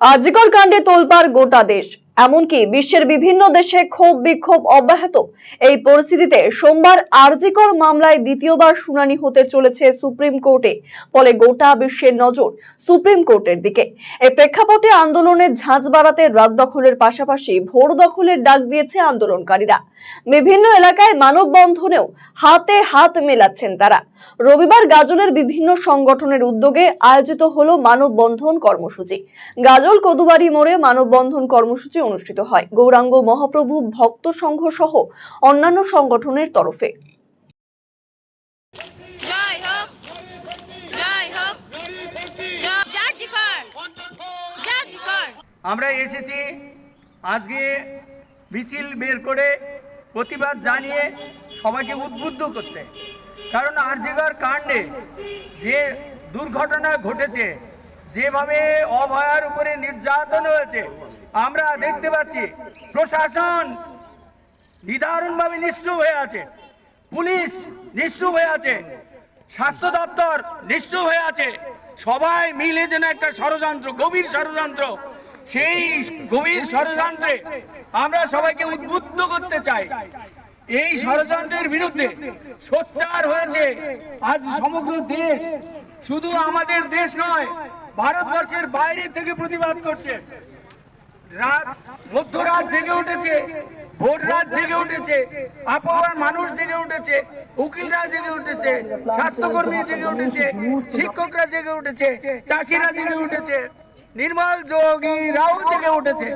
আরজিকর কাণ্ডে তোলপাড় গোটা দেশ এমনকি বিশ্বের বিভিন্ন দেশে ক্ষোভ বিক্ষোভ অব্যাহত। এই পরিস্থিতিতে সোমবার আরজিকর মামলায় দ্বিতীয়বার শুনানি হতে চলেছে সুপ্রিম কোর্টে, ফলে গোটা বিশ্বের নজর সুপ্রিম কোর্টের দিকে। এই প্রেক্ষাপটে আন্দোলনের ঝাঁজ বাড়াতে রাত দখলের পাশাপাশি ভোর দখলের ডাক দিয়েছে আন্দোলনকারীরা। বিভিন্ন এলাকায় মানববন্ধনেও হাতে হাত মেলাচ্ছেন তারা। রবিবার গাজলের বিভিন্ন সংগঠনের উদ্যোগে আয়োজিত হলো মানববন্ধন কর্মসূচি। গাজল কদুবাড়ি মোড়ে মানববন্ধন কর্মসূচি অনুষ্ঠিত হয়। গৌরাঙ্গ মহাপ্রভু ভক্ত সংঘ সহ অন্যান্য সংগঠনের তরফে। আমরা এসেছি আজকে মিছিল বের করে প্রতিবাদ জানিয়ে সবাইকে উদ্বুদ্ধ করতে। কারণ আরজিগর কাণ্ডে যে দুর্ঘটনা ঘটেছে যেভাবে অভয়ার উপরে নির্যাতন হয়েছে, আমরা দেখতে পাচ্ছি প্রশাসন নিদারুণভাবে নিশ্চুপ হয়ে আছে, পুলিশ নিশ্চুপ হয়ে আছে, স্বাস্থ্য দপ্তর নিশ্চুপ হয়ে আছে, সবাই মিলে যেন একটা ষড়যন্ত্র, গভীর ষড়যন্ত্র, সেই গভীর ষড়যন্ত্রে আমরা সবাইকে উদ্বুদ্ধ করতে চাই। এই ষড়যন্ত্রের বিরুদ্ধে সোচ্চার হয়েছে আজ সমগ্র দেশ, শুধু আমাদের দেশ নয় ভারতবর্ষের বাইরে থেকে প্রতিবাদ করছে। রাত মধ্যরাত জেগে উঠেছে ভোর রাত জেগে উঠেছে আবহাওয়ার মানুষ জেগে উঠেছে উকিলরা জেগে উঠেছে স্বাস্থ্যকর্মী জেগে উঠেছে শিক্ষকরা জেগে উঠেছে চাষিরা জেগে উঠেছে নির্মল যোগীরাও জেগে উঠেছে।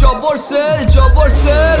জবর সেল জবর সেল